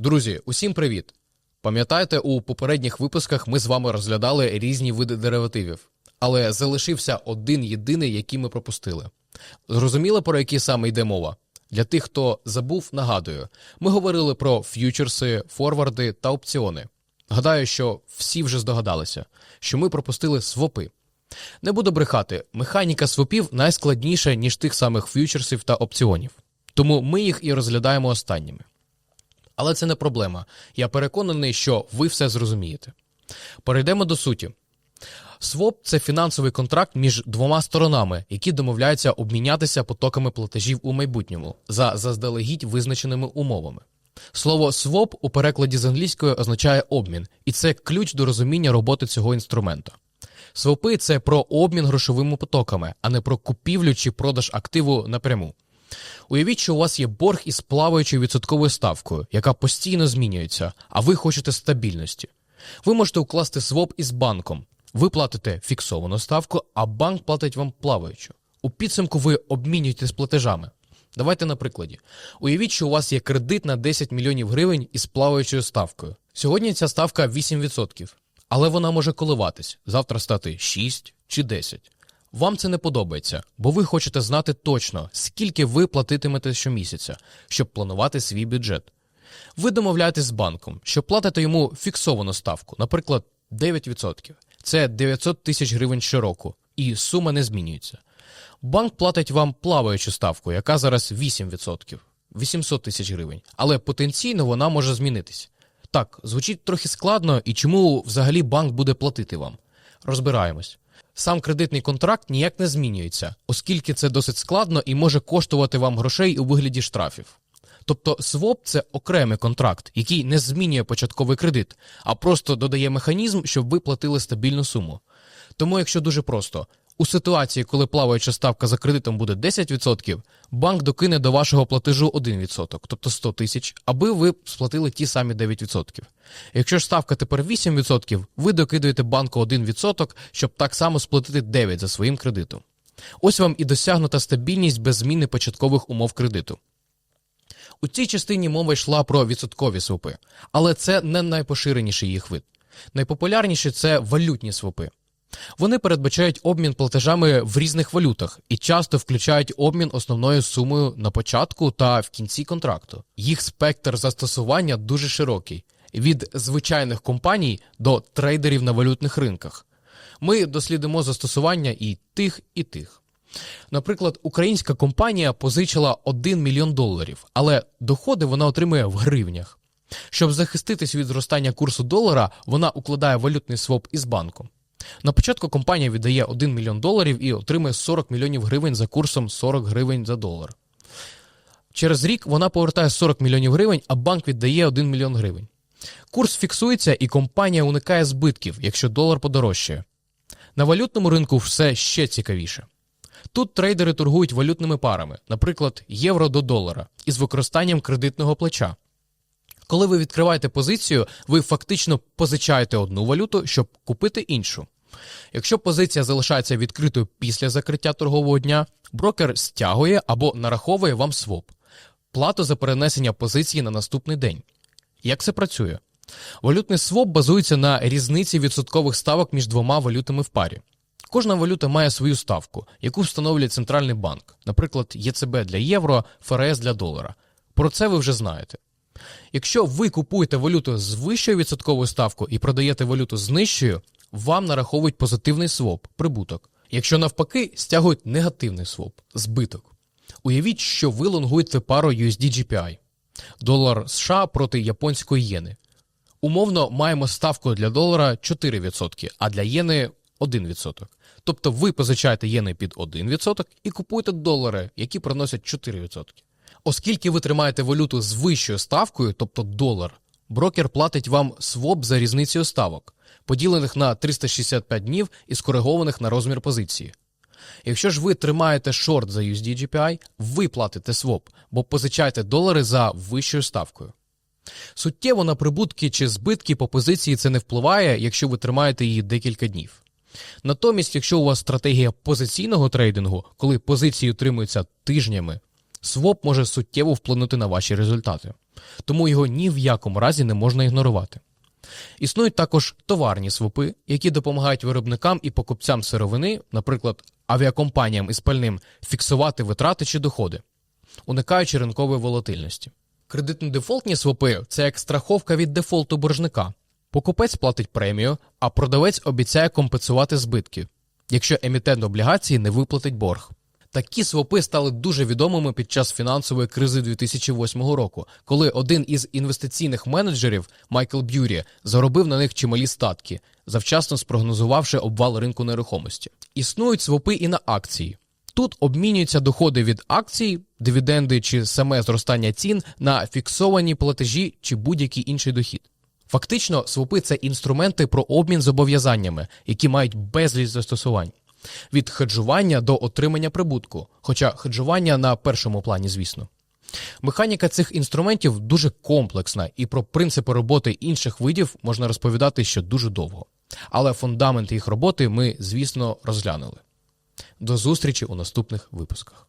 Друзі, усім привіт! Пам'ятаєте, у попередніх випусках ми з вами розглядали різні види деривативів, але залишився один єдиний, який ми пропустили. Зрозуміли, про які саме йде мова? Для тих, хто забув, нагадую, ми говорили про ф'ючерси, форварди та опціони. Гадаю, що всі вже здогадалися, що ми пропустили свопи. Не буду брехати, механіка свопів найскладніша, ніж тих самих ф'ючерсів та опціонів. Тому ми їх і розглядаємо останніми. Але це не проблема. Я переконаний, що ви все зрозумієте. Перейдемо до суті. Своп це фінансовий контракт між двома сторонами, які домовляються обмінятися потоками платежів у майбутньому за заздалегідь визначеними умовами. Слово своп у перекладі з англійської означає обмін, і це ключ до розуміння роботи цього інструмента. Свопи це про обмін грошовими потоками, а не про купівлю чи продаж активу напряму. Уявіть, що у вас є борг із плаваючою відсотковою ставкою, яка постійно змінюється, а ви хочете стабільності. Ви можете укласти своп із банком. Ви платите фіксовану ставку, а банк платить вам плаваючу. У підсумку ви обмінюєтесь платежами. Давайте на прикладі. Уявіть, що у вас є кредит на 10 мільйонів гривень із плаваючою ставкою. Сьогодні ця ставка 8%, але вона може коливатись, завтра стати 6 чи 10. Вам це не подобається, бо ви хочете знати точно, скільки ви платитимете щомісяця, щоб планувати свій бюджет. Ви домовляєтесь з банком, що платите йому фіксовану ставку, наприклад, 9%. Це 900 тисяч гривень щороку, і сума не змінюється. Банк платить вам плаваючу ставку, яка зараз 8%, 800 тисяч гривень, але потенційно вона може змінитись. Так, звучить трохи складно, і чому взагалі банк буде платити вам? Розбираємось. Сам кредитний контракт ніяк не змінюється, оскільки це досить складно і може коштувати вам грошей у вигляді штрафів. Тобто своп це окремий контракт, який не змінює початковий кредит, а просто додає механізм, щоб ви платили стабільну суму. Тому, якщо дуже просто, у ситуації, коли плаваюча ставка за кредитом буде 10%, банк докине до вашого платежу 1%, тобто 100 тисяч, аби ви сплатили ті самі 9%. Якщо ж ставка тепер 8%, ви докидуєте банку 1%, щоб так само сплатити 9% за своїм кредитом. Ось вам і досягнута стабільність без зміни початкових умов кредиту. У цій частині мова йшла про відсоткові свопи, але це не найпоширеніший їх вид. Найпопулярніші це валютні свопи. Вони передбачають обмін платежами в різних валютах і часто включають обмін основною сумою на початку та в кінці контракту. Їх спектр застосування дуже широкий від звичайних компаній до трейдерів на валютних ринках. Ми дослідимо застосування і тих, і тих. Наприклад, українська компанія позичила 1 мільйон доларів, але доходи вона отримує в гривнях. Щоб захиститись від зростання курсу долара, вона укладає валютний своп із банком. На початку компанія віддає 1 мільйон доларів і отримує 40 мільйонів гривень за курсом 40 гривень за долар. Через рік вона повертає 40 мільйонів гривень, а банк віддає 1 мільйон гривень. Курс фіксується і компанія уникає збитків, якщо долар подорожчає. На валютному ринку все ще цікавіше. Тут трейдери торгують валютними парами, наприклад, євро до долара, із використанням кредитного плеча. Коли ви відкриваєте позицію, ви фактично позичаєте одну валюту, щоб купити іншу. Якщо позиція залишається відкритою після закриття торгового дня, брокер стягує або нараховує вам своп плату за перенесення позиції на наступний день. Як це працює? Валютний своп базується на різниці відсоткових ставок між двома валютами в парі. Кожна валюта має свою ставку, яку встановлює центральний банк, наприклад, ЄЦБ для євро, ФРС для долара. Про це ви вже знаєте. Якщо ви купуєте валюту з вищою відсотковою ставкою і продаєте валюту з нижчою, вам нараховують позитивний своп, прибуток. Якщо навпаки, стягують негативний своп, збиток. Уявіть, що ви лонгуєте пару USD-GPI – долар США проти японської єни. Умовно маємо ставку для долара 4%, а для єни 1%. Тобто ви позичаєте єни під 1% і купуєте долари, які приносять 4%. Оскільки ви тримаєте валюту з вищою ставкою, тобто долар, брокер платить вам своп за різницею ставок, поділених на 365 днів і скоригованих на розмір позиції. Якщо ж ви тримаєте шорт за USD GPI, ви платите своп, бо позичаєте долари за вищою ставкою. Суттєво на прибутки чи збитки по позиції це не впливає, якщо ви тримаєте її декілька днів. Натомість, якщо у вас стратегія позиційного трейдингу, коли позиції утримуються тижнями, Своп може суттєво вплинути на ваші результати, тому його ні в якому разі не можна ігнорувати. Існують також товарні свопи, які допомагають виробникам і покупцям сировини, наприклад, авіакомпаніям із пальним, фіксувати витрати чи доходи, уникаючи ринкової волатильності. Кредитно-дефолтні свопи це як страховка від дефолту боржника. Покупець платить премію, а продавець обіцяє компенсувати збитки, якщо емітент облігації не виплатить борг. Такі свопи стали дуже відомими під час фінансової кризи 2008 року, коли один із інвестиційних менеджерів Майкл Б'юрі заробив на них чималі статки, завчасно спрогнозувавши обвал ринку нерухомості. Існують свопи і на акції. Тут обмінюються доходи від акцій, дивіденди чи саме зростання цін на фіксовані платежі чи будь-який інший дохід. Фактично, свопи це інструменти про обмін зобов'язаннями, які мають безліч застосувань. Від хеджування до отримання прибутку, хоча хеджування на першому плані, звісно. Механіка цих інструментів дуже комплексна, і про принципи роботи інших видів можна розповідати ще дуже довго. Але фундамент їх роботи ми, звісно, розглянули. До зустрічі у наступних випусках.